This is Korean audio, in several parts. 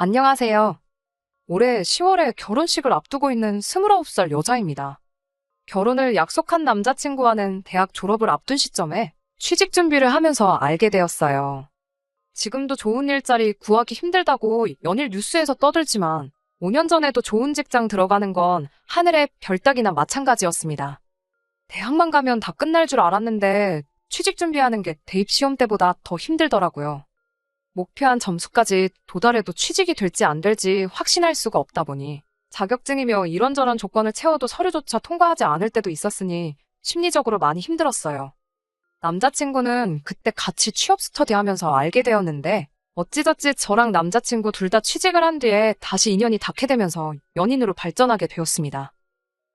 안녕하세요. 올해 10월에 결혼식을 앞두고 있는 29살 여자입니다. 결혼을 약속한 남자친구와는 대학 졸업을 앞둔 시점에 취직 준비를 하면서 알게 되었어요. 지금도 좋은 일자리 구하기 힘들다고 연일 뉴스에서 떠들지만 5년 전에도 좋은 직장 들어가는 건 하늘의 별 따기나 마찬가지였습니다. 대학만 가면 다 끝날 줄 알았는데 취직 준비하는 게 대입 시험 때보다 더 힘들더라고요. 목표한 점수까지 도달해도 취직이 될지 안 될지 확신할 수가 없다 보니 자격증이며 이런저런 조건을 채워도 서류조차 통과하지 않을 때도 있었으니 심리적으로 많이 힘들었어요. 남자친구는 그때 같이 취업 스터디 하면서 알게 되었는데 어찌저찌 저랑 남자친구 둘 다 취직을 한 뒤에 다시 인연이 닿게 되면서 연인으로 발전하게 되었습니다.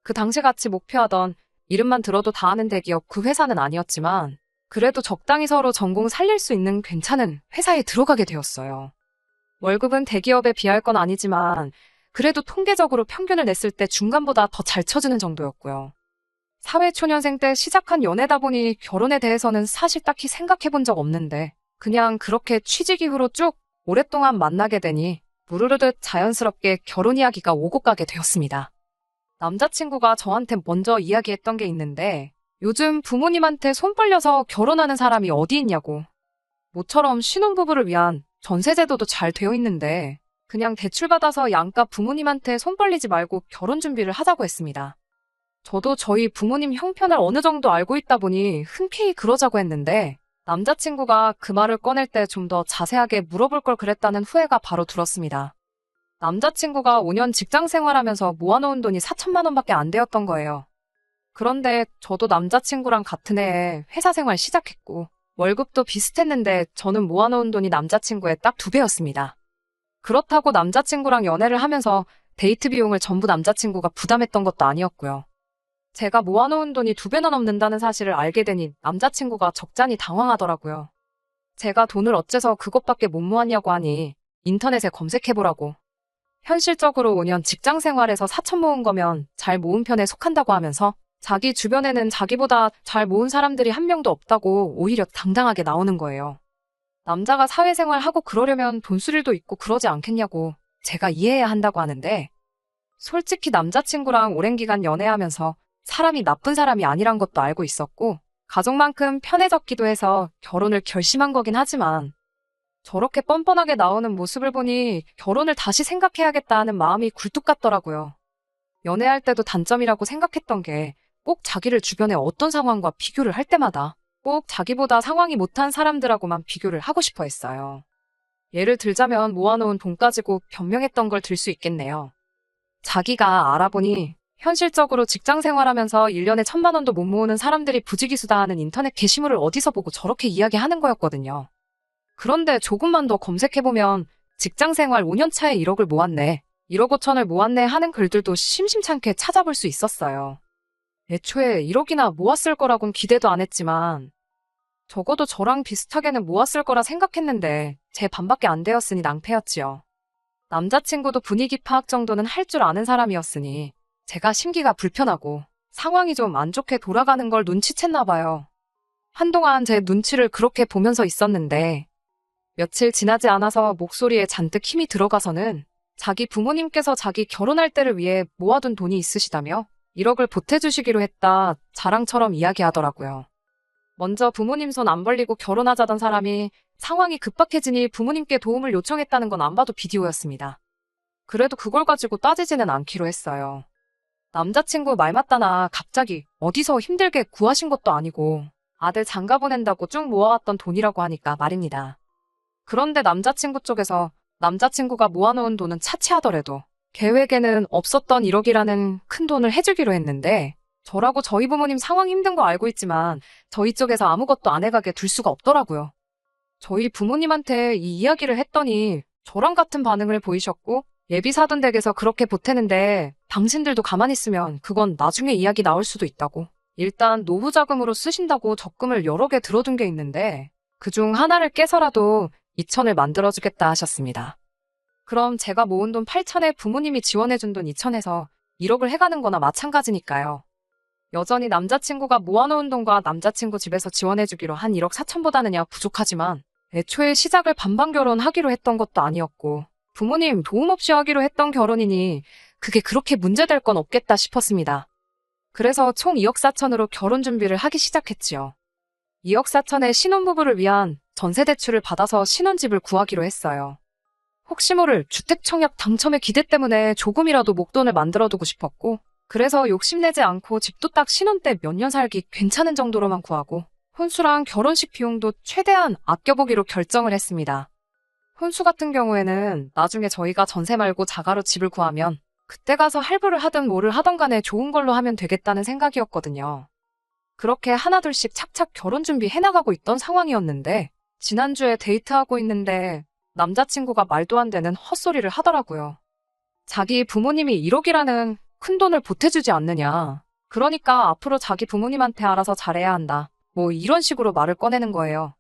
그 당시 같이 목표하던 이름만 들어도 다 아는 대기업 그 회사는 아니었지만 그래도 적당히 서로 전공 살릴 수 있는 괜찮은 회사에 들어가게 되었어요. 월급은 대기업에 비할 건 아니지만 그래도 통계적으로 평균을 냈을 때 중간보다 더 잘 쳐주는 정도였고요. 사회초년생 때 시작한 연애다 보니 결혼에 대해서는 사실 딱히 생각해 본 적 없는데 그냥 그렇게 취직 이후로 쭉 오랫동안 만나게 되니 무르르듯 자연스럽게 결혼 이야기가 오고 가게 되었습니다. 남자친구가 저한테 먼저 이야기했던 게 있는데 요즘 부모님한테 손 벌려서 결혼하는 사람이 어디 있냐고. 모처럼 신혼부부를 위한 전세제도도 잘 되어 있는데 그냥 대출받아서 양가 부모님한테 손 벌리지 말고 결혼 준비를 하자고 했습니다. 저도 저희 부모님 형편을 어느 정도 알고 있다 보니 흔쾌히 그러자고 했는데 남자친구가 그 말을 꺼낼 때 좀 더 자세하게 물어볼 걸 그랬다는 후회가 바로 들었습니다. 남자친구가 5년 직장 생활하면서 모아놓은 돈이 4천만 원밖에 안 되었던 거예요. 그런데 저도 남자친구랑 같은 해에 회사 생활 시작했고 월급도 비슷했는데 저는 모아놓은 돈이 남자친구의 딱 두 배였습니다. 그렇다고 남자친구랑 연애를 하면서 데이트 비용을 전부 남자친구가 부담했던 것도 아니었고요. 제가 모아놓은 돈이 두 배나 넘는다는 사실을 알게 되니 남자친구가 적잖이 당황하더라고요. 제가 돈을 어째서 그것밖에 못 모았냐고 하니 인터넷에 검색해보라고. 현실적으로 5년 직장 생활에서 4천 모은 거면 잘 모은 편에 속한다고 하면서 자기 주변에는 자기보다 잘 모은 사람들이 한 명도 없다고 오히려 당당하게 나오는 거예요. 남자가 사회생활 하고 그러려면 돈수일도 있고 그러지 않겠냐고 제가 이해해야 한다고 하는데 솔직히 남자친구랑 오랜 기간 연애하면서 사람이 나쁜 사람이 아니란 것도 알고 있었고 가족만큼 편해졌기도 해서 결혼을 결심한 거긴 하지만 저렇게 뻔뻔하게 나오는 모습을 보니 결혼을 다시 생각해야겠다 하는 마음이 굴뚝 같더라고요. 연애할 때도 단점이라고 생각했던 게 꼭 자기를 주변에 어떤 상황과 비교를 할 때마다 꼭 자기보다 상황이 못한 사람들하고만 비교를 하고 싶어 했어요. 예를 들자면 모아놓은 돈 가지고 변명했던 걸 들 수 있겠네요. 자기가 알아보니 현실적으로 직장 생활하면서 1년에 천만 원도 못 모으는 사람들이 부지기수다 하는 인터넷 게시물을 어디서 보고 저렇게 이야기하는 거였거든요. 그런데 조금만 더 검색해보면 직장 생활 5년 차에 1억을 모았네. 1억 5천을 모았네 하는 글들도 심심찮게 찾아볼 수 있었어요. 애초에 1억이나 모았을 거라곤 기대도 안 했지만 적어도 저랑 비슷하게는 모았을 거라 생각했는데 제 반밖에 안 되었으니 낭패였지요. 남자친구도 분위기 파악 정도는 할 줄 아는 사람이었으니 제가 심기가 불편하고 상황이 좀 안 좋게 돌아가는 걸 눈치챘나 봐요. 한동안 제 눈치를 그렇게 보면서 있었는데 며칠 지나지 않아서 목소리에 잔뜩 힘이 들어가서는 자기 부모님께서 자기 결혼할 때를 위해 모아둔 돈이 있으시다며 1억을 보태주시기로 했다 자랑처럼 이야기하더라고요. 먼저 부모님 손 안 벌리고 결혼하자던 사람이 상황이 급박해지니 부모님께 도움을 요청했다는 건 안 봐도 비디오였습니다. 그래도 그걸 가지고 따지지는 않기로 했어요. 남자친구 말 맞다나 갑자기 어디서 힘들게 구하신 것도 아니고 아들 장가 보낸다고 쭉 모아왔던 돈이라고 하니까 말입니다. 그런데 남자친구 쪽에서 남자친구가 모아놓은 돈은 차치하더라도 계획에는 없었던 1억이라는 큰 돈을 해주기로 했는데 저라고 저희 부모님 상황 힘든 거 알고 있지만 저희 쪽에서 아무것도 안 해가게 둘 수가 없더라고요. 저희 부모님한테 이 이야기를 했더니 저랑 같은 반응을 보이셨고 예비 사돈 댁에서 그렇게 보태는데 당신들도 가만히 있으면 그건 나중에 이야기 나올 수도 있다고. 일단 노후 자금으로 쓰신다고 적금을 여러 개 들어둔 게 있는데 그중 하나를 깨서라도 2천을 만들어주겠다 하셨습니다. 그럼 제가 모은 돈 8천에 부모님이 지원해준 돈 2천에서 1억을 해가는 거나 마찬가지니까요. 여전히 남자친구가 모아놓은 돈과 남자친구 집에서 지원해주기로 한 1억 4천보다는야 부족하지만 애초에 시작을 반반 결혼하기로 했던 것도 아니었고 부모님 도움 없이 하기로 했던 결혼이니 그게 그렇게 문제될 건 없겠다 싶었습니다. 그래서 총 2억 4천으로 결혼 준비를 하기 시작했지요. 2억 4천의 신혼부부를 위한 전세 대출을 받아서 신혼집을 구하기로 했어요. 혹시 모를 주택청약 당첨의 기대 때문에 조금이라도 목돈을 만들어두고 싶었고, 그래서 욕심내지 않고 집도 딱 신혼 때 몇 년 살기 괜찮은 정도로만 구하고, 혼수랑 결혼식 비용도 최대한 아껴보기로 결정을 했습니다. 혼수 같은 경우에는 나중에 저희가 전세 말고 자가로 집을 구하면 그때 가서 할부를 하든 뭐를 하던 간에 좋은 걸로 하면 되겠다는 생각이었거든요. 그렇게 하나둘씩 착착 결혼 준비 해나가고 있던 상황이었는데, 지난주에 데이트하고 있는데 남자친구가 말도 안 되는 헛소리를 하더라고요. 자기 부모님이 1억이라는 큰 돈을 보태주지 않느냐. 그러니까 앞으로 자기 부모님한테 알아서 잘해야 한다. 뭐 이런 식으로 말을 꺼내는 거예요.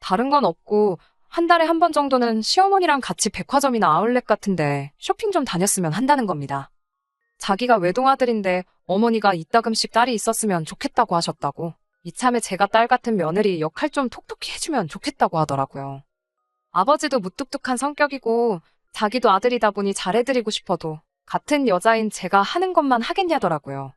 다른 건 없고 한 달에 한 번 정도는 시어머니랑 같이 백화점이나 아울렛 같은데 쇼핑 좀 다녔으면 한다는 겁니다. 자기가 외동아들인데 어머니가 이따금씩 딸이 있었으면 좋겠다고 하셨다고. 이참에 제가 딸 같은 며느리 역할 좀 톡톡히 해주면 좋겠다고 하더라고요. 아버지도 무뚝뚝한 성격이고 자기도 아들이다 보니 잘해드리고 싶어도 같은 여자인 제가 하는 것만 하겠냐더라고요.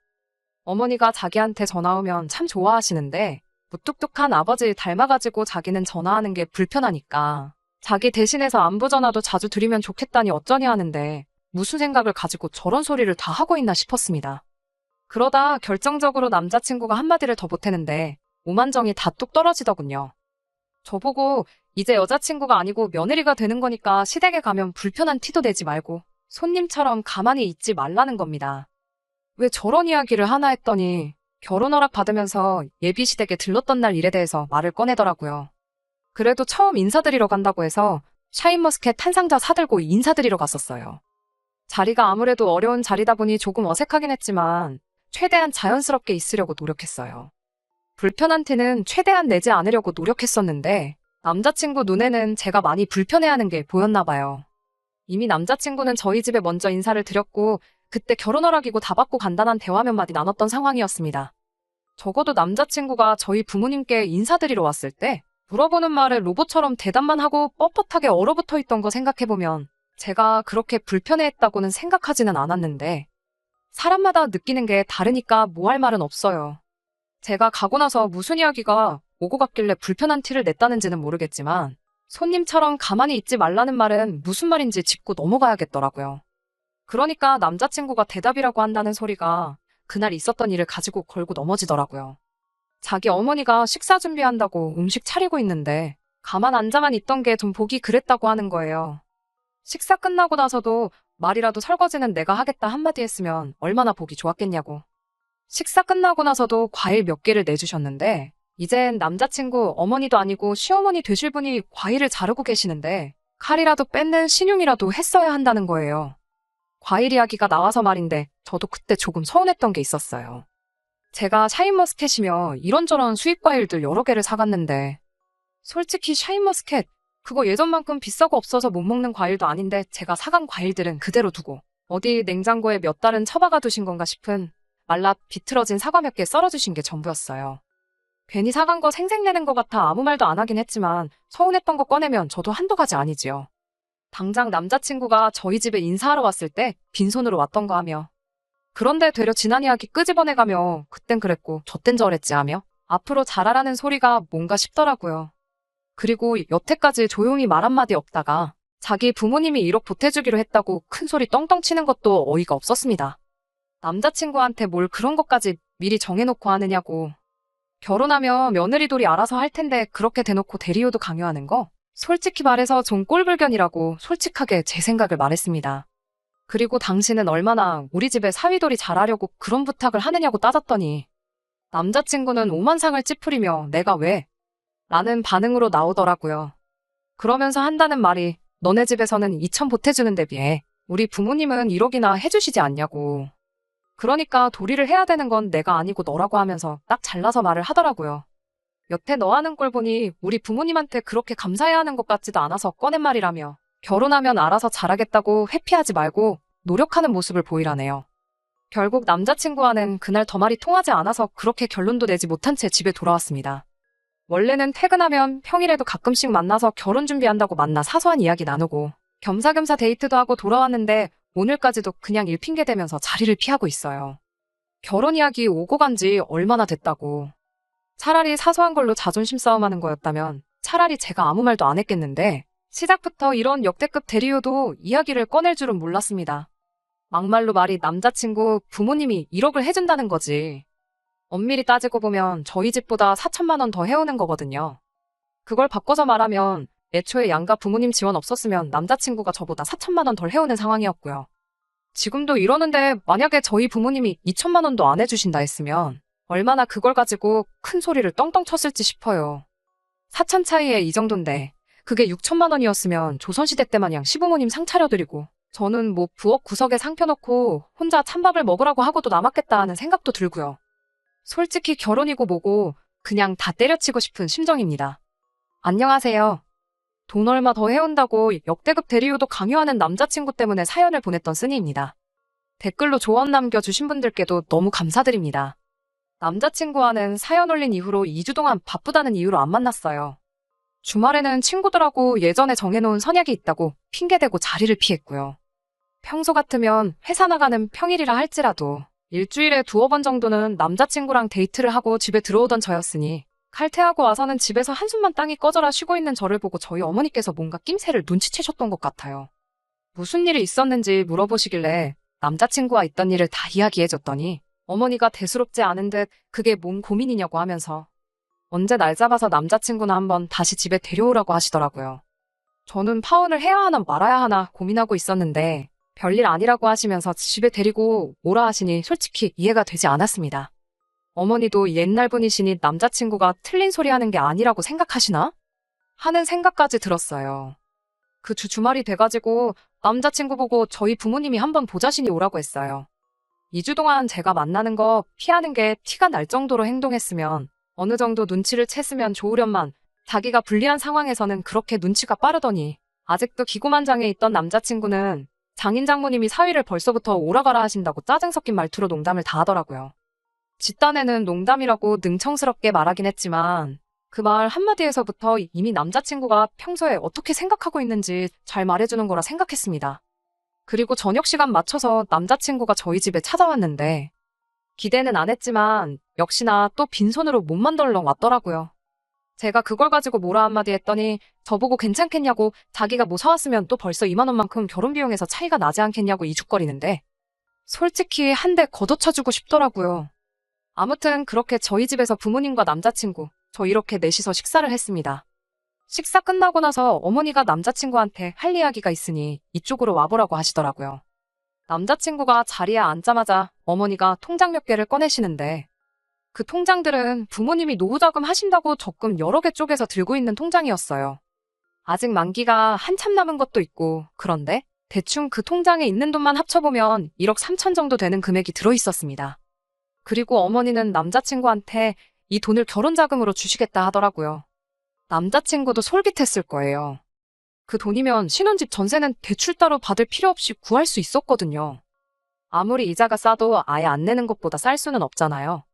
어머니가 자기한테 전화 오면 참 좋아하시는데 무뚝뚝한 아버지 닮아가지고 자기는 전화하는 게 불편하니까 자기 대신해서 안부 전화도 자주 드리면 좋겠다니 어쩌냐 하는데 무슨 생각을 가지고 저런 소리를 다 하고 있나 싶었습니다. 그러다 결정적으로 남자친구가 한마디를 더 보태는데 오만정이 다 뚝 떨어지더군요. 저보고 이제 여자친구가 아니고 며느리가 되는 거니까 시댁에 가면 불편한 티도 내지 말고 손님처럼 가만히 있지 말라는 겁니다. 왜 저런 이야기를 하나 했더니 결혼 허락 받으면서 예비 시댁에 들렀던 날 일에 대해서 말을 꺼내더라고요. 그래도 처음 인사드리러 간다고 해서 샤인머스켓 한 상자 사들고 인사드리러 갔었어요. 자리가 아무래도 어려운 자리다 보니 조금 어색하긴 했지만 최대한 자연스럽게 있으려고 노력했어요. 불편한 티는 최대한 내지 않으려고 노력했었는데 남자친구 눈에는 제가 많이 불편해하는 게 보였나 봐요. 이미 남자친구는 저희 집에 먼저 인사를 드렸고 그때 결혼 허락이고 다 받고 간단한 대화 몇 마디 나눴던 상황이었습니다. 적어도 남자친구가 저희 부모님께 인사드리러 왔을 때 물어보는 말에 로봇처럼 대답만 하고 뻣뻣하게 얼어붙어 있던 거 생각해보면 제가 그렇게 불편해했다고는 생각하지는 않았는데 사람마다 느끼는 게 다르니까 뭐 할 말은 없어요. 제가 가고 나서 무슨 이야기가 오고 갔길래 불편한 티를 냈다는지는 모르겠지만 손님처럼 가만히 있지 말라는 말은 무슨 말인지 짚고 넘어가야겠더라고요. 그러니까 남자친구가 대답이라고 한다는 소리가 그날 있었던 일을 가지고 걸고 넘어지더라고요. 자기 어머니가 식사 준비한다고 음식 차리고 있는데 가만 앉아만 있던 게 좀 보기 그랬다고 하는 거예요. 식사 끝나고 나서도 말이라도 설거지는 내가 하겠다 한마디 했으면 얼마나 보기 좋았겠냐고. 식사 끝나고 나서도 과일 몇 개를 내주셨는데 이젠 남자친구 어머니도 아니고 시어머니 되실 분이 과일을 자르고 계시는데 칼이라도 뺏는 신용이라도 했어야 한다는 거예요. 과일 이야기가 나와서 말인데 저도 그때 조금 서운했던 게 있었어요. 제가 샤인머스켓이며 이런저런 수입 과일들 여러 개를 사갔는데 솔직히 샤인머스켓 그거 예전만큼 비싸고 없어서 못 먹는 과일도 아닌데 제가 사간 과일들은 그대로 두고 어디 냉장고에 몇 달은 처박아 두신 건가 싶은 말라 비틀어진 사과 몇 개 썰어주신 게 전부였어요. 괜히 사간 거 생색내는 것 같아 아무 말도 안 하긴 했지만 서운했던 거 꺼내면 저도 한두 가지 아니지요. 당장 남자친구가 저희 집에 인사하러 왔을 때 빈손으로 왔던 거 하며 그런데 되려 지난 이야기 끄집어내가며 그땐 그랬고 저땐 저랬지 하며 앞으로 잘하라는 소리가 뭔가 싶더라고요. 그리고 여태까지 조용히 말 한마디 없다가 자기 부모님이 1억 보태주기로 했다고 큰 소리 떵떵 치는 것도 어이가 없었습니다. 남자친구한테 뭘 그런 것까지 미리 정해놓고 하느냐고. 결혼하면 며느리돌이 알아서 할 텐데 그렇게 대놓고 대리호도 강요하는 거? 솔직히 말해서 좀 꼴불견이라고 솔직하게 제 생각을 말했습니다. 그리고 당신은 얼마나 우리 집에 사위돌이 잘하려고 그런 부탁을 하느냐고 따졌더니 남자친구는 오만상을 찌푸리며 내가 왜? 라는 반응으로 나오더라고요. 그러면서 한다는 말이 너네 집에서는 2천 보태주는 데 비해 우리 부모님은 1억이나 해주시지 않냐고. 그러니까 도리를 해야 되는 건 내가 아니고 너라고 하면서 딱 잘라서 말을 하더라고요. 여태 너 하는 걸 보니 우리 부모님한테 그렇게 감사해야 하는 것 같지도 않아서 꺼낸 말이라며 결혼하면 알아서 잘하겠다고 회피하지 말고 노력하는 모습을 보이라네요. 결국 남자친구와는 그날 더 말이 통하지 않아서 그렇게 결론도 내지 못한 채 집에 돌아왔습니다. 원래는 퇴근하면 평일에도 가끔씩 만나서 결혼 준비한다고 만나 사소한 이야기 나누고 겸사겸사 데이트도 하고 돌아왔는데 오늘까지도 그냥 일 핑계 대면서 자리를 피하고 있어요. 결혼 이야기 오고 간 지 얼마나 됐다고. 차라리 사소한 걸로 자존심 싸움하는 거였다면 차라리 제가 아무 말도 안 했겠는데 시작부터 이런 역대급 대리요도 이야기를 꺼낼 줄은 몰랐습니다. 막말로 말이 남자친구 부모님이 1억을 해준다는 거지. 엄밀히 따지고 보면 저희 집보다 4천만 원 더 해오는 거거든요. 그걸 바꿔서 말하면 애초에 양가 부모님 지원 없었으면 남자친구가 저보다 4천만 원 덜 해오는 상황이었고요. 지금도 이러는데 만약에 저희 부모님이 2천만 원도 안 해주신다 했으면 얼마나 그걸 가지고 큰 소리를 떵떵 쳤을지 싶어요. 4천 차이에 이 정도인데 그게 6천만 원이었으면 조선시대 때 마냥 시부모님 상 차려드리고 저는 뭐 부엌 구석에 상 펴놓고 혼자 찬밥을 먹으라고 하고도 남았겠다 하는 생각도 들고요. 솔직히 결혼이고 뭐고 그냥 다 때려치고 싶은 심정입니다. 안녕하세요. 돈 얼마 더 해온다고 역대급 대리요도 강요하는 남자친구 때문에 사연을 보냈던 쓰니입니다. 댓글로 조언 남겨주신 분들께도 너무 감사드립니다. 남자친구와는 사연 올린 이후로 2주 동안 바쁘다는 이유로 안 만났어요. 주말에는 친구들하고 예전에 정해놓은 선약이 있다고 핑계대고 자리를 피했고요. 평소 같으면 회사 나가는 평일이라 할지라도 일주일에 두어 번 정도는 남자친구랑 데이트를 하고 집에 들어오던 저였으니 칼퇴하고 와서는 집에서 한숨만 땅이 꺼져라 쉬고 있는 저를 보고 저희 어머니께서 뭔가 낌새를 눈치채셨던 것 같아요. 무슨 일이 있었는지 물어보시길래 남자친구와 있던 일을 다 이야기해줬더니 어머니가 대수롭지 않은 듯 그게 뭔 고민이냐고 하면서 언제 날 잡아서 남자친구나 한번 다시 집에 데려오라고 하시더라고요. 저는 파혼을 해야 하나 말아야 하나 고민하고 있었는데 별일 아니라고 하시면서 집에 데리고 오라 하시니 솔직히 이해가 되지 않았습니다. 어머니도 옛날 분이시니 남자친구가 틀린 소리 하는 게 아니라고 생각하시나? 하는 생각까지 들었어요. 그 주 주말이 돼가지고 남자친구 보고 저희 부모님이 한번 보자시니 오라고 했어요. 2주 동안 제가 만나는 거 피하는 게 티가 날 정도로 행동했으면 어느 정도 눈치를 챘으면 좋으련만 자기가 불리한 상황에서는 그렇게 눈치가 빠르더니 아직도 기고만장에 있던 남자친구는 장인 장모님이 사위를 벌써부터 오라가라 하신다고 짜증 섞인 말투로 농담을 다 하더라고요. 집단에는 농담이라고 능청스럽게 말하긴 했지만 그 말 한마디에서부터 이미 남자친구가 평소에 어떻게 생각하고 있는지 잘 말해주는 거라 생각했습니다. 그리고 저녁 시간 맞춰서 남자친구가 저희 집에 찾아왔는데 기대는 안 했지만 역시나 또 빈손으로 몸만 덜렁 왔더라고요. 제가 그걸 가지고 뭐라 한마디 했더니 저보고 괜찮겠냐고 자기가 뭐 사왔으면 또 벌써 2만 원만큼 결혼 비용에서 차이가 나지 않겠냐고 이죽거리는데 솔직히 한 대 걷어쳐주고 싶더라고요. 아무튼 그렇게 저희 집에서 부모님과 남자친구 저 이렇게 넷이서 식사를 했습니다. 식사 끝나고 나서 어머니가 남자친구한테 할 이야기가 있으니 이쪽으로 와보라고 하시더라고요. 남자친구가 자리에 앉자마자 어머니가 통장 몇 개를 꺼내시는데 그 통장들은 부모님이 노후자금 하신다고 적금 여러 개 쪽에서 들고 있는 통장이었어요. 아직 만기가 한참 남은 것도 있고 그런데 대충 그 통장에 있는 돈만 합쳐보면 1억 3천 정도 되는 금액이 들어있었습니다. 그리고 어머니는 남자친구한테 이 돈을 결혼자금으로 주시겠다 하더라고요. 남자친구도 솔깃했을 거예요. 그 돈이면 신혼집 전세는 대출 따로 받을 필요 없이 구할 수 있었거든요. 아무리 이자가 싸도 아예 안 내는 것보다 쌀 수는 없잖아요.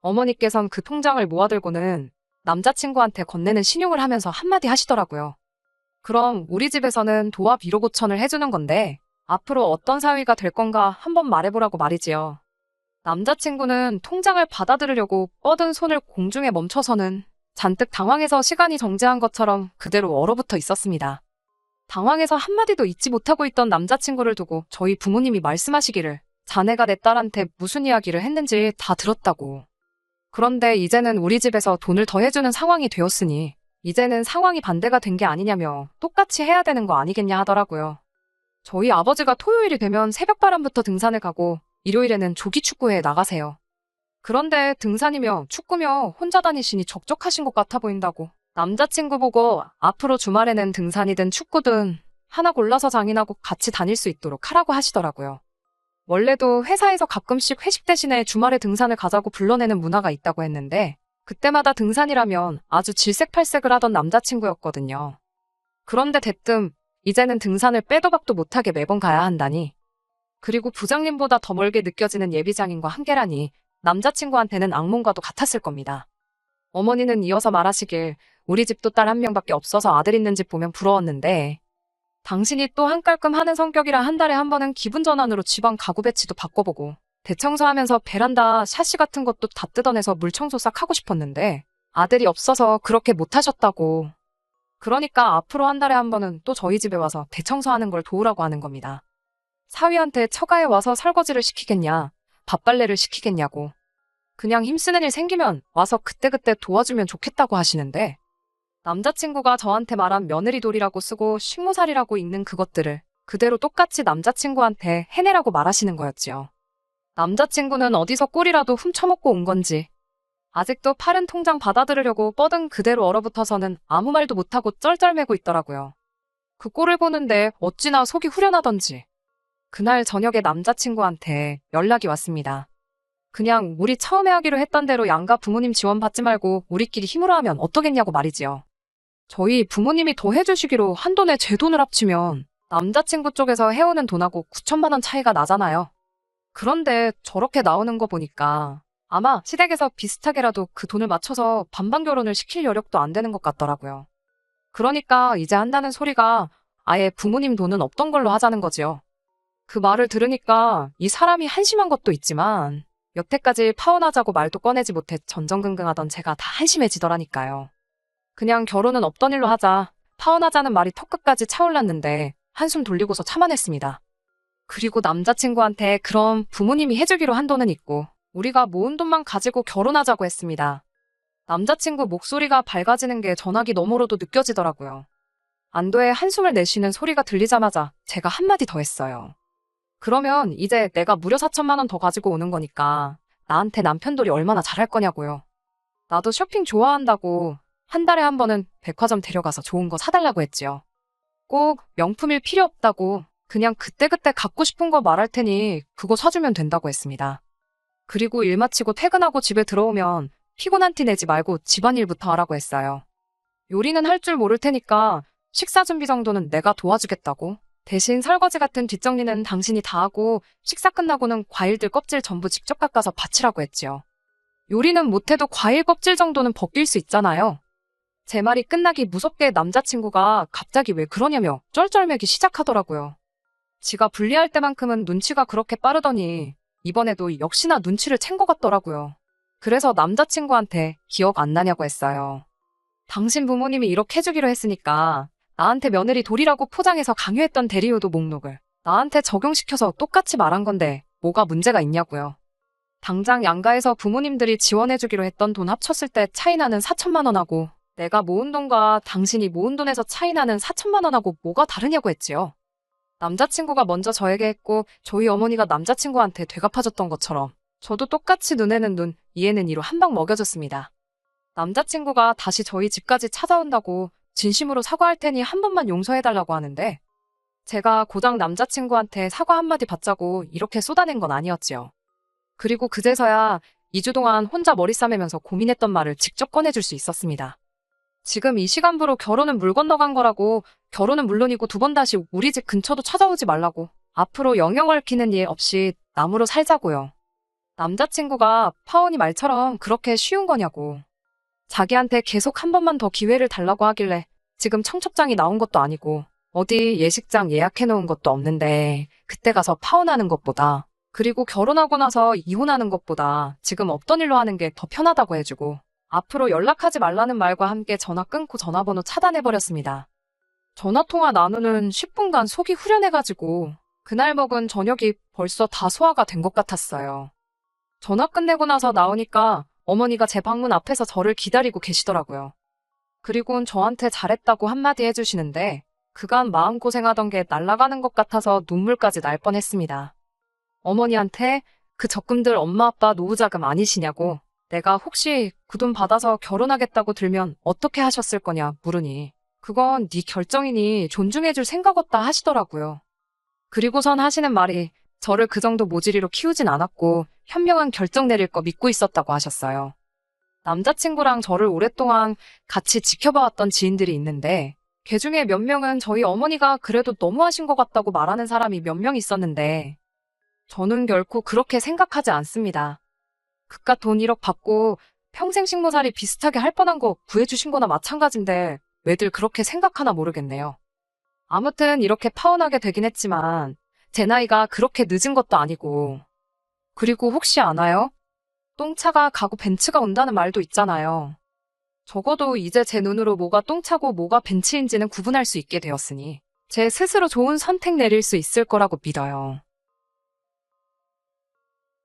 어머니께선 그 통장을 모아들고는 남자친구한테 건네는 신용을 하면서 한마디 하시더라고요. 그럼 우리 집에서는 도합 1억 5천을 해주는 건데 앞으로 어떤 사위가 될 건가 한번 말해보라고 말이지요. 남자친구는 통장을 받아들으려고 뻗은 손을 공중에 멈춰서는 잔뜩 당황해서 시간이 정지한 것처럼 그대로 얼어붙어 있었습니다. 당황해서 한마디도 잊지 못하고 있던 남자친구를 두고 저희 부모님이 말씀하시기를 자네가 내 딸한테 무슨 이야기를 했는지 다 들었다고. 그런데 이제는 우리 집에서 돈을 더 해주는 상황이 되었으니 이제는 상황이 반대가 된 게 아니냐며 똑같이 해야 되는 거 아니겠냐 하더라고요. 저희 아버지가 토요일이 되면 새벽바람부터 등산을 가고 일요일에는 조기 축구회에 나가세요. 그런데 등산이며 축구며 혼자 다니시니 적적하신 것 같아 보인다고. 남자친구 보고 앞으로 주말에는 등산이든 축구든 하나 골라서 장인하고 같이 다닐 수 있도록 하라고 하시더라고요. 원래도 회사에서 가끔씩 회식 대신에 주말에 등산을 가자고 불러내는 문화가 있다고 했는데 그때마다 등산이라면 아주 질색팔색을 하던 남자친구였거든요. 그런데 대뜸 이제는 등산을 빼도 박도 못하게 매번 가야 한다니. 그리고 부장님보다 더 멀게 느껴지는 예비장인과 한계라니 남자친구한테는 악몽과도 같았을 겁니다. 어머니는 이어서 말하시길 우리 집도 딸 한 명밖에 없어서 아들 있는 집 보면 부러웠는데 당신이 또 한깔끔 하는 성격이라 한 달에 한 번은 기분 전환으로 집안 가구 배치도 바꿔보고 대청소하면서 베란다 샤시 같은 것도 다 뜯어내서 물 청소 싹 하고 싶었는데 아들이 없어서 그렇게 못하셨다고. 그러니까 앞으로 한 달에 한 번은 또 저희 집에 와서 대청소하는 걸 도우라고 하는 겁니다. 사위한테 처가에 와서 설거지를 시키겠냐, 밥빨래를 시키겠냐고. 그냥 힘쓰는 일 생기면 와서 그때그때 도와주면 좋겠다고 하시는데 남자친구가 저한테 말한 며느리 돌이라고 쓰고 식모살이라고 읽는 그것들을 그대로 똑같이 남자친구한테 해내라고 말하시는 거였지요. 남자친구는 어디서 꿀이라도 훔쳐먹고 온 건지 아직도 파른 통장 받아들으려고 뻗은 그대로 얼어붙어서는 아무 말도 못하고 쩔쩔매고 있더라고요. 그 꼴을 보는데 어찌나 속이 후련하던지. 그날 저녁에 남자친구한테 연락이 왔습니다. 그냥 우리 처음에 하기로 했던 대로 양가 부모님 지원 받지 말고 우리끼리 힘으로 하면 어떠겠냐고 말이지요. 저희 부모님이 더 해주시기로 한 돈에 제 돈을 합치면 남자친구 쪽에서 해오는 돈하고 9천만 원 차이가 나잖아요. 그런데 저렇게 나오는 거 보니까 아마 시댁에서 비슷하게라도 그 돈을 맞춰서 반반 결혼을 시킬 여력도 안 되는 것 같더라고요. 그러니까 이제 한다는 소리가 아예 부모님 돈은 없던 걸로 하자는 거지요. 그 말을 들으니까 이 사람이 한심한 것도 있지만 여태까지 파혼하자고 말도 꺼내지 못해 전전긍긍하던 제가 다 한심해지더라니까요. 그냥 결혼은 없던 일로 하자. 파혼하자는 말이 턱끝까지 차올랐는데 한숨 돌리고서 참아냈습니다. 그리고 남자친구한테 그럼 부모님이 해주기로 한 돈은 있고 우리가 모은 돈만 가지고 결혼하자고 했습니다. 남자친구 목소리가 밝아지는 게 전화기 너머로도 느껴지더라고요. 안도의 한숨을 내쉬는 소리가 들리자마자 제가 한마디 더 했어요. 그러면 이제 내가 무려 4천만 원 더 가지고 오는 거니까 나한테 남편돌이 얼마나 잘할 거냐고요. 나도 쇼핑 좋아한다고 한 달에 한 번은 백화점 데려가서 좋은 거 사달라고 했지요. 꼭 명품일 필요 없다고 그냥 그때그때 갖고 싶은 거 말할 테니 그거 사주면 된다고 했습니다. 그리고 일 마치고 퇴근하고 집에 들어오면 피곤한 티 내지 말고 집안일부터 하라고 했어요. 요리는 할 줄 모를 테니까 식사 준비 정도는 내가 도와주겠다고. 대신 설거지 같은 뒷정리는 당신이 다 하고 식사 끝나고는 과일들 껍질 전부 직접 깎아서 바치라고 했지요. 요리는 못해도 과일 껍질 정도는 벗길 수 있잖아요. 제 말이 끝나기 무섭게 남자친구가 갑자기 왜 그러냐며 쩔쩔매기 시작하더라고요. 지가 분리할 때만큼은 눈치가 그렇게 빠르더니 이번에도 역시나 눈치를 챈 것 같더라고요. 그래서 남자친구한테 기억 안 나냐고 했어요. 당신 부모님이 이렇게 해주기로 했으니까 나한테 며느리 돌이라고 포장해서 강요했던 대리효도 목록을 나한테 적용시켜서 똑같이 말한 건데 뭐가 문제가 있냐고요. 당장 양가에서 부모님들이 지원해주기로 했던 돈 합쳤을 때 차이 나는 4천만 원하고 내가 모은 돈과 당신이 모은 돈에서 차이 나는 4천만 원하고 뭐가 다르냐고 했지요. 남자친구가 먼저 저에게 했고 저희 어머니가 남자친구한테 되갚아줬던 것처럼 저도 똑같이 눈에는 눈, 이에는 이로 한 방 먹여줬습니다. 남자친구가 다시 저희 집까지 찾아온다고 진심으로 사과할 테니 한 번만 용서해달라고 하는데 제가 고작 남자친구한테 사과 한마디 받자고 이렇게 쏟아낸 건 아니었지요. 그리고 그제서야 2주 동안 혼자 머리 싸매면서 고민했던 말을 직접 꺼내줄 수 있었습니다. 지금 이 시간부로 결혼은 물 건너간 거라고 결혼은 물론이고 두 번 다시 우리 집 근처도 찾아오지 말라고 앞으로 영영 얽히는 일 없이 남으로 살자고요. 남자친구가 파원이 말처럼 그렇게 쉬운 거냐고. 자기한테 계속 한 번만 더 기회를 달라고 하길래 지금 청첩장이 나온 것도 아니고 어디 예식장 예약해 놓은 것도 없는데 그때 가서 파혼하는 것보다 그리고 결혼하고 나서 이혼하는 것보다 지금 없던 일로 하는 게 더 편하다고 해주고 앞으로 연락하지 말라는 말과 함께 전화 끊고 전화번호 차단해버렸습니다. 전화통화 나누는 10분간 속이 후련해가지고 그날 먹은 저녁이 벌써 다 소화가 된 것 같았어요. 전화 끝내고 나서 나오니까 어머니가 제 방문 앞에서 저를 기다리고 계시더라고요. 그리곤 저한테 잘했다고 한마디 해주시는데 그간 마음고생하던 게 날아가는 것 같아서 눈물까지 날 뻔했습니다. 어머니한테 그 적금들 엄마 아빠 노후자금 아니시냐고 내가 혹시 그 돈 받아서 결혼하겠다고 들면 어떻게 하셨을 거냐 물으니 그건 네 결정이니 존중해줄 생각 없다 하시더라고요. 그리고선 하시는 말이 저를 그 정도 모질이로 키우진 않았고 현명한 결정 내릴 거 믿고 있었다고 하셨어요. 남자친구랑 저를 오랫동안 같이 지켜봐왔던 지인들이 있는데 걔 중에 몇 명은 저희 어머니가 그래도 너무하신 것 같다고 말하는 사람이 몇 명 있었는데 저는 결코 그렇게 생각하지 않습니다. 그깟 돈 1억 받고 평생 식모살이 비슷하게 할 뻔한 거 구해주신 거나 마찬가지인데 왜들 그렇게 생각하나 모르겠네요. 아무튼 이렇게 파혼하게 되긴 했지만 제 나이가 그렇게 늦은 것도 아니고 그리고 혹시 아나요? 똥차가 가고 벤츠가 온다는 말도 있잖아요. 적어도 이제 제 눈으로 뭐가 똥차고 뭐가 벤츠인지는 구분할 수 있게 되었으니 제 스스로 좋은 선택 내릴 수 있을 거라고 믿어요.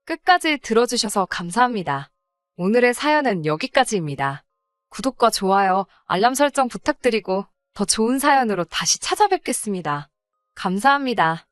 끝까지 들어주셔서 감사합니다. 오늘의 사연은 여기까지입니다. 구독과 좋아요, 알람 설정 부탁드리고 더 좋은 사연으로 다시 찾아뵙겠습니다. 감사합니다.